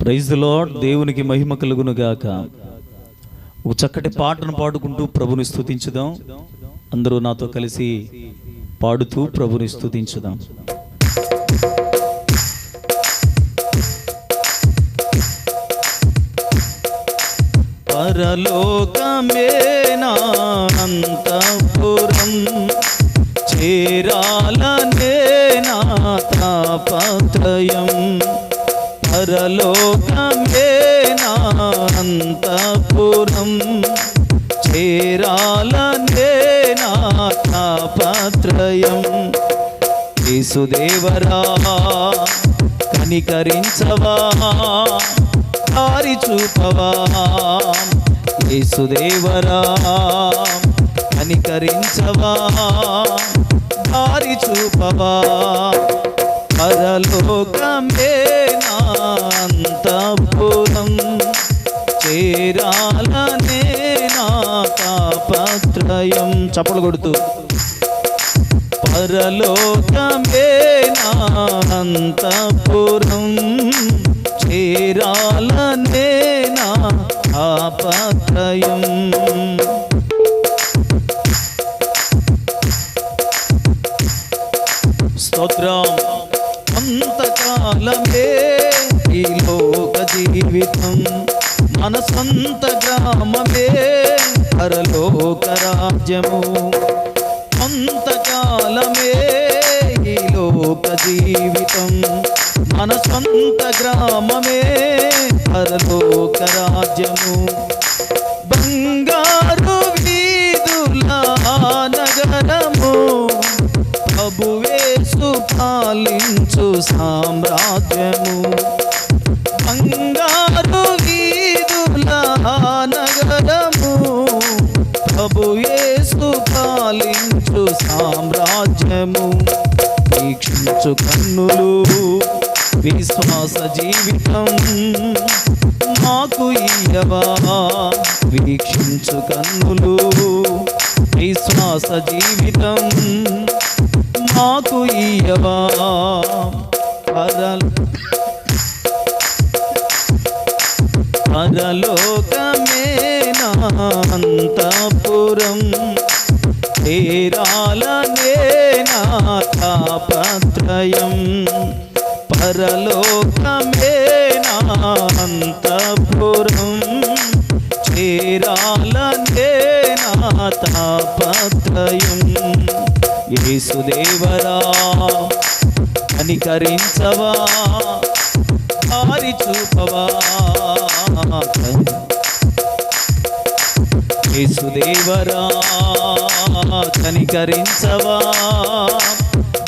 Praise lord దేవునికి మహిమ కలుగును గాక. ఒక చక్కటి పాటను పాడుకుంటూ ప్రభుని స్థుతించుదాం అందరూ నాతో కలిసి పాడుతూ ప్రభుని స్థుతించుదాం పరలోకమే నా చేరాలనే నా తాపత్రయం. పరలోకమే నా అంతఃపురం చేరాలనే నా యేసుదేవరా కనికరించవా? దారి చూపవా యేసుదేవరా కనికరించవా? దారి చూపవా పరలోకమే చేరాలనే నా తాపత్రయం చప్పలు కొడుతూ. పరలోకమే నా అంతఃపురం. చేరాలనే నా ఆపత్రయం స్తోత్రం. అంతకాలమే ఈ లోక జీవితం మన సొంత గ్రామమే పరలోక రాజ్యము. కొంతకాలమే ఈ లోక జీవితం. మన సొంత గ్రామమే పరలోక రాజ్యము. బంగారు వీధుల నగరము ప్రభువేసు పాలించు సామ్రాజ్యము. బంగారు వీక్షించు కన్నులు విశ్వాస జీవితం మాకు ఇయ్యవా? వీక్షించు కన్నులు విశ్వాస జీవితం మాకు ఇయ్యవా? పరల్ పరలోకమే నా తీరాలనే నా తాపత్రయం పరలోకమే నా చేరాలనే నా తాపత్రయం యేసుదేవరా కనికరించవా? దారి చూపవా యేసుదేవరా కనికరించవా?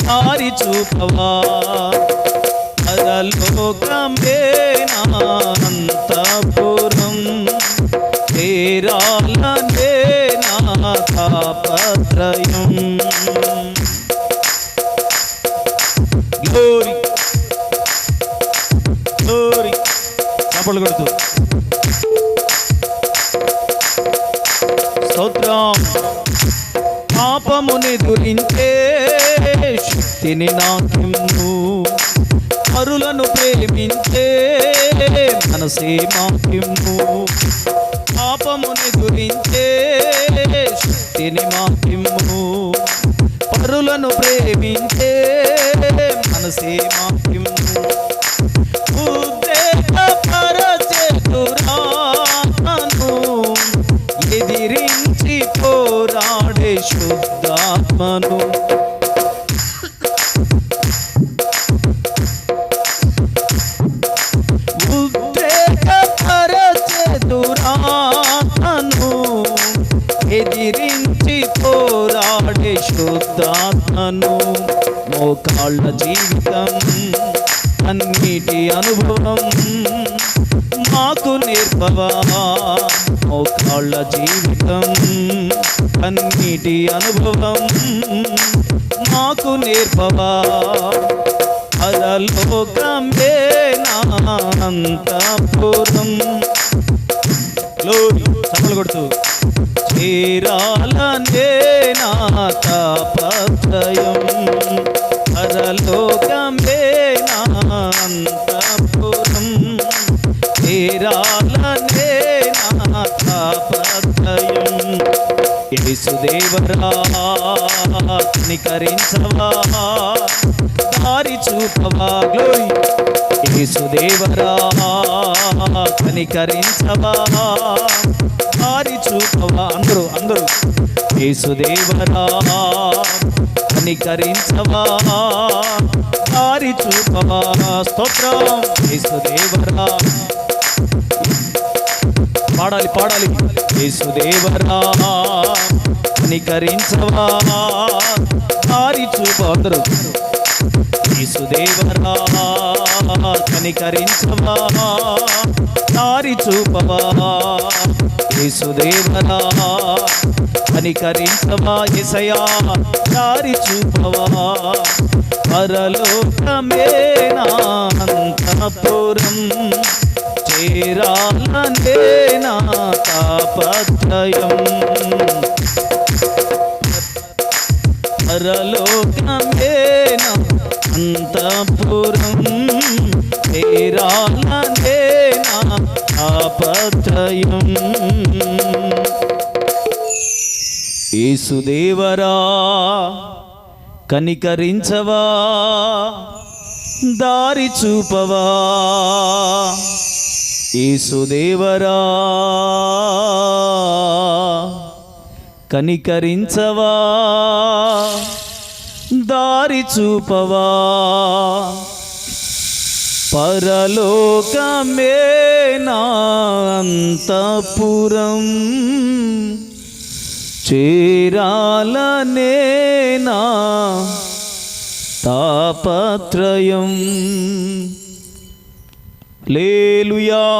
దారి చూపవా? పరలోకమే నా అంతఃపురం నా తాపత్రయం గ్లోరీ. గ్లోరీ. చప్పట్లు కొడుతూ. స్తోత్రం. పాపముని దురించే శక్తిని నాకిమ్ము పరులను ప్రేమించే మనసే మాకిమ్ము పాపముని గురించే శక్తిని మాకిమ్ము పరులను ప్రేమించే మనసే మాకిమ్ము పరిశుద్ధాత్మను మోకాళ్ళ జీవితం అన్నిటి అనుభవం మాకు నేర్పవా? మోకాళ్ళ జీవితం అన్నిటి అనుభవం మాకు నేర్పవా? పరలోకమే నా అంతఃపురం. గ్లోరీ చప్పలు కొడుతూ. చీరాలనే నా తాపత్రయం పరలోకమే నా అంతఃపురం చేరాలనే నా తాపత్రయం యేసుదేవరా కనికరించవా దారి చూపవా? గ్లోరీ యేసుదేవరా కనికరించవా? దారి చూపవా? అందరూ అందరూ. యేసుదేవరా కనికరించవా? దారి చూపవా? స్తోత్రం. యేసుదేవరా పాడాలి పాడాలి. యేసుదేవరా కనికరించవా? దారి చూప అందరూ. యేసుదేవరా కనికరించవా దారి చూపవా యేసుదేవరా కనికరించవా ఎసయా దారి చూపవా పరలోకమే నా అంతఃపురం తాపత్రయం. పరలోకమేన నా అంతఃపురం చేరాలనే యేసుదేవరా కనికరించవా? దారి చూపవా? యేసుదేవరా కనికరించవా? దారి చూపవా? పరలోకమే నా చేరాలనే నా తాపత్రయం. లేలుయా